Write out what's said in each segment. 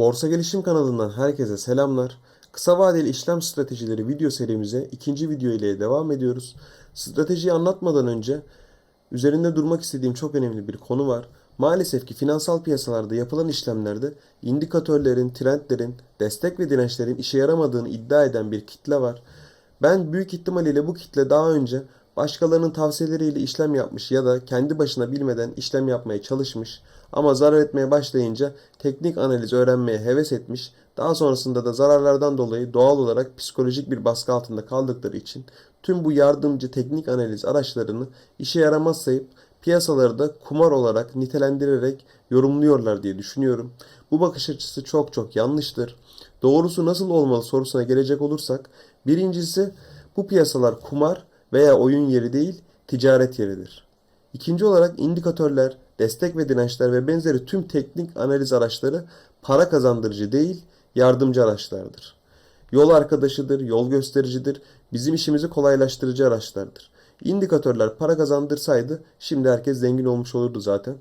Borsa Gelişim kanalından herkese selamlar. Kısa vadeli işlem stratejileri video serimize ikinci video ile devam ediyoruz. Stratejiyi anlatmadan önce üzerinde durmak istediğim çok önemli bir konu var. Maalesef ki finansal piyasalarda yapılan işlemlerde indikatörlerin, trendlerin, destek ve dirençlerin işe yaramadığını iddia eden bir kitle var. Ben büyük ihtimalle bu kitle daha önce başkalarının tavsiyeleriyle işlem yapmış ya da kendi başına bilmeden işlem yapmaya çalışmış ama zarar etmeye başlayınca teknik analiz öğrenmeye heves etmiş. Daha sonrasında da zararlardan dolayı doğal olarak psikolojik bir baskı altında kaldıkları için tüm bu yardımcı teknik analiz araçlarını işe yaramaz sayıp piyasaları da kumar olarak nitelendirerek yorumluyorlar diye düşünüyorum. Bu bakış açısı çok çok yanlıştır. Doğrusu nasıl olmalı sorusuna gelecek olursak, birincisi bu piyasalar kumar veya oyun yeri değil, ticaret yeridir. İkinci olarak indikatörler, destek ve dirençler ve benzeri tüm teknik analiz araçları para kazandırıcı değil, yardımcı araçlardır. Yol arkadaşıdır, yol göstericidir, bizim işimizi kolaylaştırıcı araçlardır. İndikatörler para kazandırsaydı şimdi herkes zengin olmuş olurdu zaten.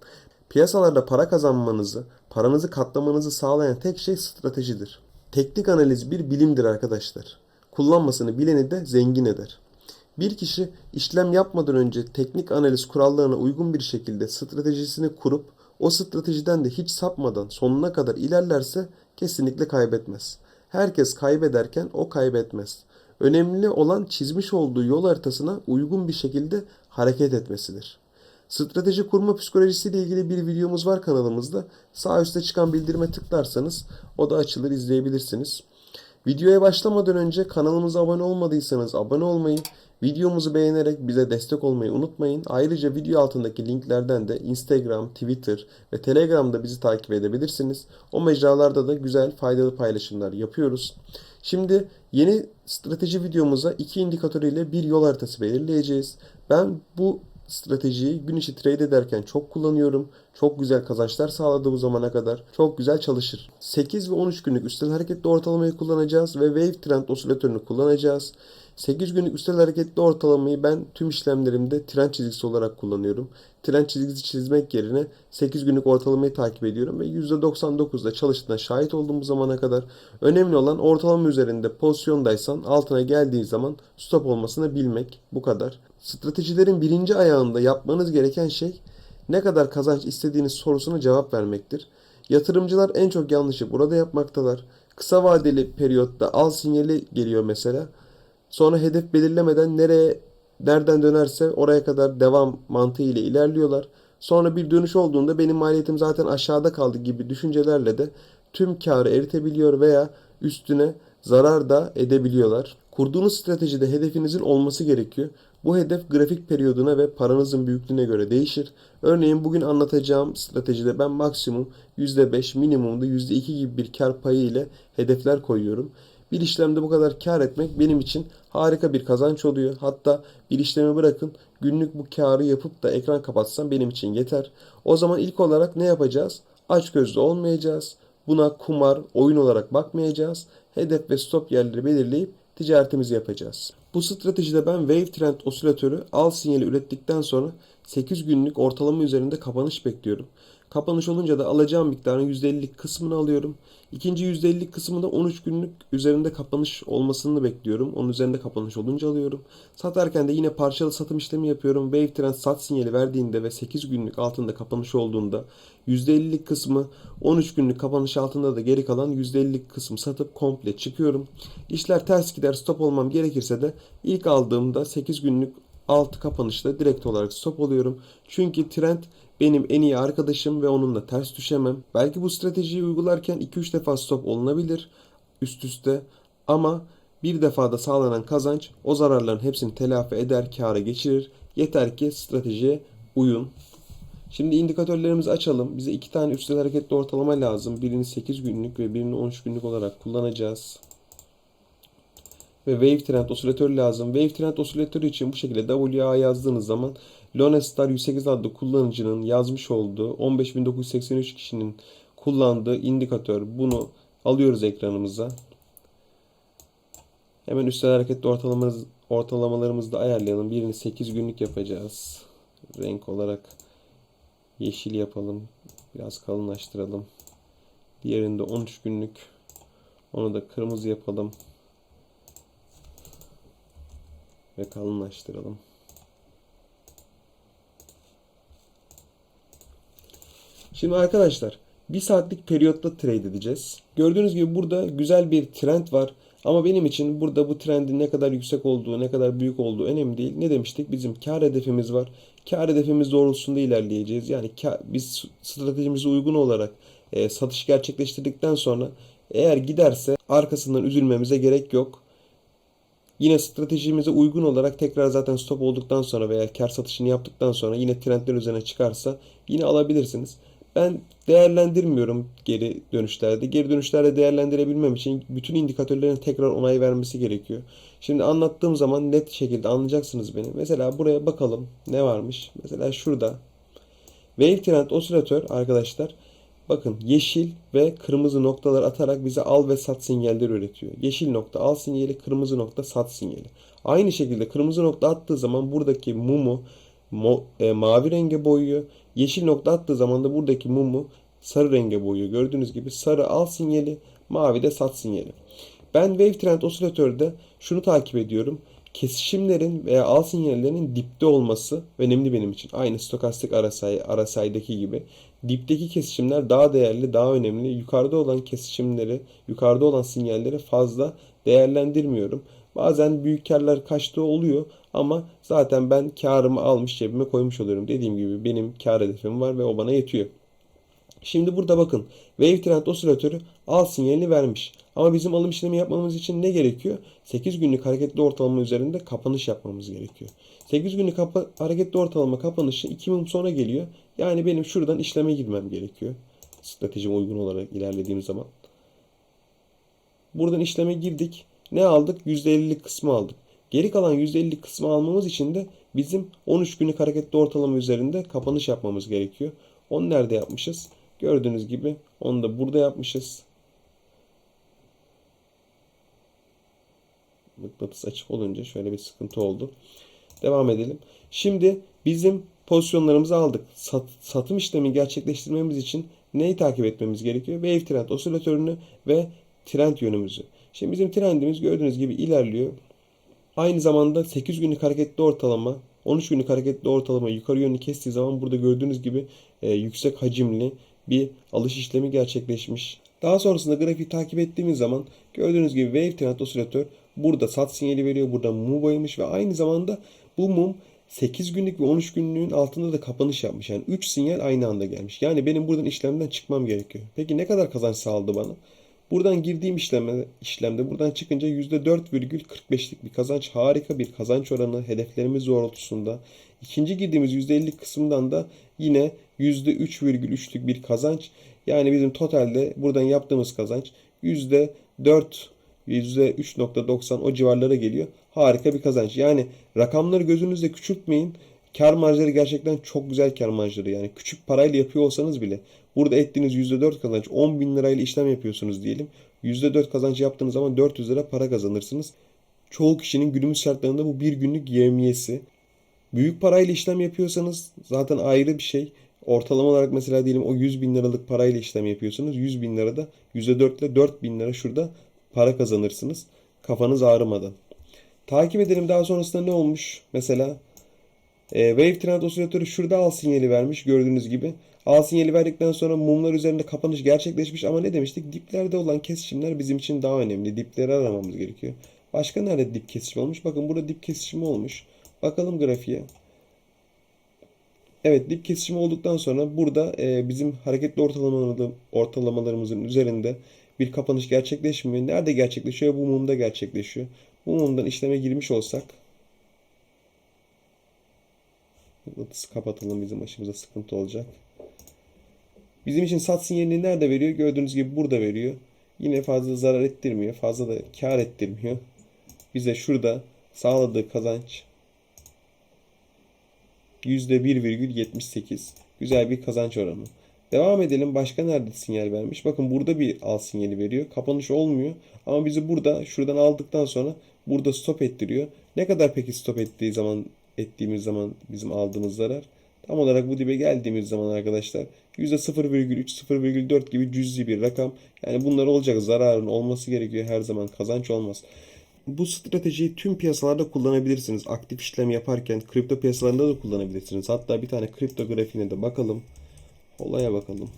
Piyasalarda para kazanmanızı, paranızı katlamanızı sağlayan tek şey stratejidir. Teknik analiz bir bilimdir arkadaşlar. Kullanmasını bileni de zengin eder. Bir kişi işlem yapmadan önce teknik analiz kurallarına uygun bir şekilde stratejisini kurup o stratejiden de hiç sapmadan sonuna kadar ilerlerse kesinlikle kaybetmez. Herkes kaybederken o kaybetmez. Önemli olan çizmiş olduğu yol haritasına uygun bir şekilde hareket etmesidir. Strateji kurma psikolojisiyle ilgili bir videomuz var kanalımızda. Sağ üstte çıkan bildirime tıklarsanız o da açılır izleyebilirsiniz. Videoya başlamadan önce kanalımıza abone olmadıysanız abone olmayı, videomuzu beğenerek bize destek olmayı unutmayın. Ayrıca video altındaki linklerden de Instagram, Twitter ve Telegram'da bizi takip edebilirsiniz. O mecralarda da güzel, faydalı paylaşımlar yapıyoruz. Şimdi yeni strateji videomuza iki indikatör ile bir yol haritası belirleyeceğiz. Ben bu stratejiyi gün içi trade ederken çok kullanıyorum. Çok güzel kazançlar sağladı bu zamana kadar. Çok güzel çalışır. 8 ve 13 günlük üstel hareketli ortalamayı kullanacağız ve wave trend osilatörünü kullanacağız. 8 günlük üstel hareketli ortalamayı ben tüm işlemlerimde trend çizgisi olarak kullanıyorum. Trend çizgisi çizmek yerine 8 günlük ortalamayı takip ediyorum ve %99'da çalıştığına şahit oldum bu zamana kadar. Önemli olan ortalama üzerinde pozisyondaysan altına geldiği zaman stop olmasını bilmek. Bu kadar. Stratejilerin birinci ayağında yapmanız gereken şey ne kadar kazanç istediğiniz sorusuna cevap vermektir. Yatırımcılar en çok yanlışı burada yapmaktalar. Kısa vadeli periyotta al sinyali geliyor mesela. Sonra hedef belirlemeden nereye nereden dönerse oraya kadar devam mantığı ile ilerliyorlar. Sonra bir dönüş olduğunda benim maliyetim zaten aşağıda kaldı gibi düşüncelerle de tüm karı eritebiliyor veya üstüne zarar da edebiliyorlar. Kurduğunuz stratejide hedefinizin olması gerekiyor. Bu hedef grafik periyoduna ve paranızın büyüklüğüne göre değişir. Örneğin bugün anlatacağım stratejide ben maksimum %5, minimumda %2 gibi bir kar payı ile hedefler koyuyorum. Bir işlemde bu kadar kar etmek benim için harika bir kazanç oluyor. Hatta bir işlemi bırakın günlük bu karı yapıp da ekran kapatsam benim için yeter. O zaman ilk olarak ne yapacağız? Aç gözlü olmayacağız. Buna kumar, oyun olarak bakmayacağız. Hedef ve stop yerleri belirleyip ticaretimizi yapacağız. Bu stratejide ben Wave Trend osilatörü al sinyali ürettikten sonra 8 günlük ortalama üzerinde kapanış bekliyorum. Kapanış olunca da alacağım miktarın %50'lik kısmını alıyorum. İkinci %50'lik kısmında 13 günlük üzerinde kapanış olmasını bekliyorum. Onun üzerinde kapanış olunca alıyorum. Satarken de yine parçalı satım işlemi yapıyorum. Wave Trend sat sinyali verdiğinde ve 8 günlük altında kapanış olduğunda %50'lik kısmı 13 günlük kapanış altında da geri kalan %50'lik kısmı satıp komple çıkıyorum. İşler ters gider stop olmam gerekirse de ilk aldığımda 8 günlük altı kapanışta direkt olarak stop oluyorum. Çünkü trend benim en iyi arkadaşım ve onunla ters düşemem. Belki bu stratejiyi uygularken 2-3 defa stop olunabilir üst üste ama bir defada sağlanan kazanç o zararların hepsini telafi eder, kâra geçirir. Yeter ki stratejiye uyun. Şimdi indikatörlerimizi açalım. Bize iki tane üstel hareketli ortalama lazım. Birini 8 günlük ve birini 13 günlük olarak kullanacağız ve Wave Trend osilatörü lazım. Wave Trend osilatörü için bu şekilde WA yazdığınız zaman Lonestar 108 adlı kullanıcının yazmış olduğu 15983 kişinin kullandığı indikatör. Bunu alıyoruz ekranımıza. Hemen üstel hareketli ortalamanız, ortalamalarımızı da ayarlayalım. Birini 8 günlük yapacağız. Renk olarak yeşil yapalım. Biraz kalınlaştıralım. Diğerinde 13 günlük. Onu da kırmızı yapalım. Ve kalınlaştıralım. Şimdi arkadaşlar bir saatlik periyotta trade edeceğiz. Gördüğünüz gibi burada güzel bir trend var. Ama benim için burada bu trendin ne kadar yüksek olduğu, ne kadar büyük olduğu önemli değil. Ne demiştik? Bizim kar hedefimiz var. Kar hedefimiz doğrultusunda ilerleyeceğiz. Yani kar- biz stratejimize uygun olarak e, satış gerçekleştirdikten sonra eğer giderse arkasından üzülmemize gerek yok. Yine stratejimize uygun olarak tekrar zaten stop olduktan sonra veya kar satışını yaptıktan sonra yine trendler üzerine çıkarsa yine alabilirsiniz. Ben değerlendirmiyorum geri dönüşlerde. Geri dönüşlerde değerlendirebilmem için bütün indikatörlerin tekrar onay vermesi gerekiyor. Şimdi anlattığım zaman net şekilde anlayacaksınız beni. Mesela buraya bakalım ne varmış. Mesela şurada Wave Trend Osilatör arkadaşlar bakın yeşil ve kırmızı noktalar atarak bize al ve sat sinyalleri üretiyor. Yeşil nokta al sinyali, kırmızı nokta sat sinyali. Aynı şekilde kırmızı nokta attığı zaman buradaki mumu mo- e, mavi renge boyuyor. Yeşil nokta attığı zaman da buradaki mumu sarı renge boyuyor. Gördüğünüz gibi sarı al sinyali, mavi de sat sinyali. Ben Wave Trend Osilatör'de şunu takip ediyorum. Kesişimlerin veya al sinyallerinin dipte olması önemli benim için. Aynı stokastik RSI, RSI'deki gibi. Dipteki kesişimler daha değerli, daha önemli. Yukarıda olan kesişimleri, yukarıda olan sinyalleri fazla değerlendirmiyorum. Bazen büyük karlar kaçtığı oluyor ama zaten ben karımı almış cebime koymuş oluyorum. Dediğim gibi benim kar hedefim var ve o bana yetiyor. Şimdi burada bakın Wave Trend osilatörü al sinyalini vermiş. Ama bizim alım işlemi yapmamız için ne gerekiyor? 8 günlük hareketli ortalama üzerinde kapanış yapmamız gerekiyor. 8 günlük hareketli ortalama kapanışı 2 mum sonra geliyor. Yani benim şuradan işleme girmem gerekiyor. Stratejime uygun olarak ilerlediğim zaman. Buradan işleme girdik. Ne aldık? %50'lik kısmı aldık. Geri kalan %50'lik kısmı almamız için de bizim 13 günlük hareketli ortalama üzerinde kapanış yapmamız gerekiyor. Onu nerede yapmışız? Gördüğünüz gibi onu da burada yapmışız. Mıknatıs açık olunca şöyle bir sıkıntı oldu. Devam edelim. Şimdi bizim pozisyonlarımızı aldık. Sat, satım işlemi gerçekleştirmemiz için neyi takip etmemiz gerekiyor? Wave trend osilatörünü ve trend yönümüzü. Şimdi bizim trendimiz gördüğünüz gibi ilerliyor. Aynı zamanda 8 günlük hareketli ortalama, 13 günlük hareketli ortalama yukarı yönlü kestiği zaman burada gördüğünüz gibi e, yüksek hacimli bir alış işlemi gerçekleşmiş. Daha sonrasında grafiği takip ettiğimiz zaman gördüğünüz gibi Wave Trend Osilatör burada sat sinyali veriyor. Burada mum boyamış ve aynı zamanda bu mum 8 günlük ve 13 günlüğün altında da kapanış yapmış. Yani 3 sinyal aynı anda gelmiş. Yani benim buradan işlemden çıkmam gerekiyor. Peki ne kadar kazanç sağladı bana? Buradan girdiğim işlemde, işlemde buradan çıkınca %4,45'lik bir kazanç. Harika bir kazanç oranı hedeflerimiz doğrultusunda. İkinci girdiğimiz %50 kısımdan da yine %3,3'lük bir kazanç. Yani bizim totalde buradan yaptığımız kazanç %4 %3.90 o civarlara geliyor. Harika bir kazanç. Yani rakamları gözünüzde küçültmeyin. Kar marjları gerçekten çok güzel kar marjları. Yani küçük parayla yapıyor olsanız bile burada ettiğiniz %4 kazanç 10 bin lirayla işlem yapıyorsunuz diyelim. %4 kazanç yaptığınız zaman 400 lira para kazanırsınız. Çoğu kişinin günümüz şartlarında bu bir günlük yevmiyesi. Büyük parayla işlem yapıyorsanız zaten ayrı bir şey. Ortalama olarak mesela diyelim o 100 bin liralık parayla işlem yapıyorsunuz. 100 bin lirada %4 ile 4 bin lira şurada para kazanırsınız. Kafanız ağrımadan. Takip edelim daha sonrasında ne olmuş? Mesela e, Wave Trend osilatörü şurada al sinyali vermiş gördüğünüz gibi. Al sinyali verdikten sonra mumlar üzerinde kapanış gerçekleşmiş ama ne demiştik? Diplerde olan kesişimler bizim için daha önemli. Dipleri aramamız gerekiyor. Başka nerede dip kesişimi olmuş? Bakın burada dip kesişimi olmuş. Bakalım grafiğe. Evet dip kesişimi olduktan sonra burada e, bizim hareketli ortalamaları- ortalamalarımızın üzerinde bir kapanış gerçekleşmiyor. Nerede gerçekleşiyor? Bu mumda gerçekleşiyor. Bu mumdan işleme girmiş olsak mıknatısı kapatalım bizim başımıza sıkıntı olacak. Bizim için sat sinyalini nerede veriyor? Gördüğünüz gibi burada veriyor. Yine fazla zarar ettirmiyor. Fazla da kar ettirmiyor. Bize şurada sağladığı kazanç %1,78. Güzel bir kazanç oranı. Devam edelim. Başka nerede sinyal vermiş? Bakın burada bir al sinyali veriyor. Kapanış olmuyor. Ama bizi burada şuradan aldıktan sonra burada stop ettiriyor. Ne kadar peki stop ettiği zaman ettiğimiz zaman bizim aldığımız zarar? Tam olarak bu dibe geldiğimiz zaman arkadaşlar %0,3 0,4 gibi cüzi bir rakam. Yani bunlar olacak zararın olması gerekiyor her zaman kazanç olmaz. Bu stratejiyi tüm piyasalarda kullanabilirsiniz. Aktif işlem yaparken kripto piyasalarında da kullanabilirsiniz. Hatta bir tane kripto grafiğine de bakalım. Olaya bakalım.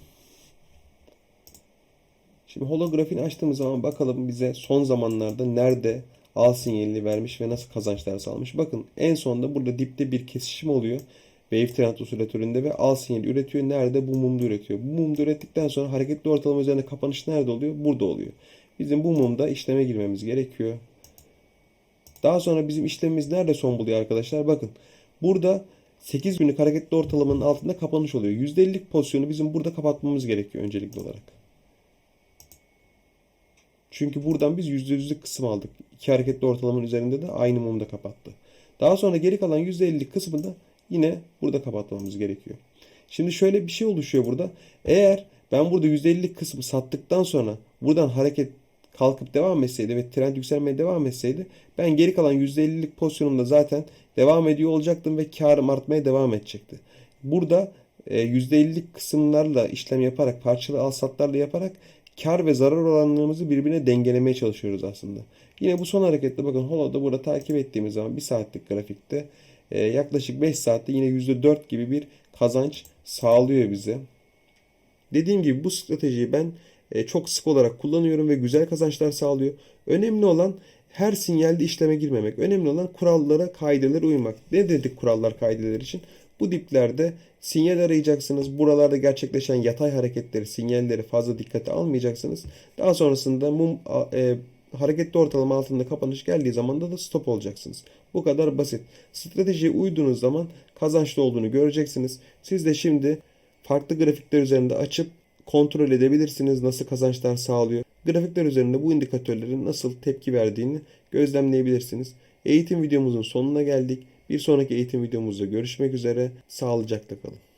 Şimdi holografiğini açtığımız zaman bakalım bize son zamanlarda nerede al sinyalini vermiş ve nasıl kazançlar sağlamış. Bakın en sonda burada dipte bir kesişim oluyor. Wave trend osilatöründe ve al sinyali üretiyor. Nerede? Bu mumda üretiyor. Bu mumda ürettikten sonra hareketli ortalama üzerine kapanış nerede oluyor? Burada oluyor. Bizim bu mumda işleme girmemiz gerekiyor. Daha sonra bizim işlemimiz nerede son buluyor arkadaşlar? Bakın burada 8 günlük hareketli ortalamanın altında kapanış oluyor. %50'lik pozisyonu bizim burada kapatmamız gerekiyor öncelikli olarak. Çünkü buradan biz %100'lük kısım aldık. İki hareketli ortalamanın üzerinde de aynı mumda kapattı. Daha sonra geri kalan %50'lik kısmı da yine burada kapatmamız gerekiyor. Şimdi şöyle bir şey oluşuyor burada. Eğer ben burada %50'lik kısmı sattıktan sonra buradan hareket kalkıp devam etseydi ve trend yükselmeye devam etseydi ben geri kalan %50'lik pozisyonumda zaten devam ediyor olacaktım ve karım artmaya devam edecekti. Burada e, %50'lik kısımlarla işlem yaparak parçalı al satlarla yaparak kar ve zarar oranlarımızı birbirine dengelemeye çalışıyoruz aslında. Yine bu son harekette bakın Holo'da burada takip ettiğimiz zaman bir saatlik grafikte e, yaklaşık 5 saatte yine %4 gibi bir kazanç sağlıyor bize. Dediğim gibi bu stratejiyi ben e, çok sık olarak kullanıyorum ve güzel kazançlar sağlıyor. Önemli olan her sinyalde işleme girmemek. Önemli olan kurallara, kaidelere uymak. Ne dedik kurallar, kaideler için? Bu diplerde sinyal arayacaksınız. Buralarda gerçekleşen yatay hareketleri, sinyalleri fazla dikkate almayacaksınız. Daha sonrasında mum e, hareketli ortalama altında kapanış geldiği zaman da stop olacaksınız. Bu kadar basit. Stratejiye uyduğunuz zaman kazançlı olduğunu göreceksiniz. Siz de şimdi farklı grafikler üzerinde açıp kontrol edebilirsiniz nasıl kazançlar sağlıyor. Grafikler üzerinde bu indikatörlerin nasıl tepki verdiğini gözlemleyebilirsiniz. Eğitim videomuzun sonuna geldik. Bir sonraki eğitim videomuzda görüşmek üzere. Sağlıcakla kalın.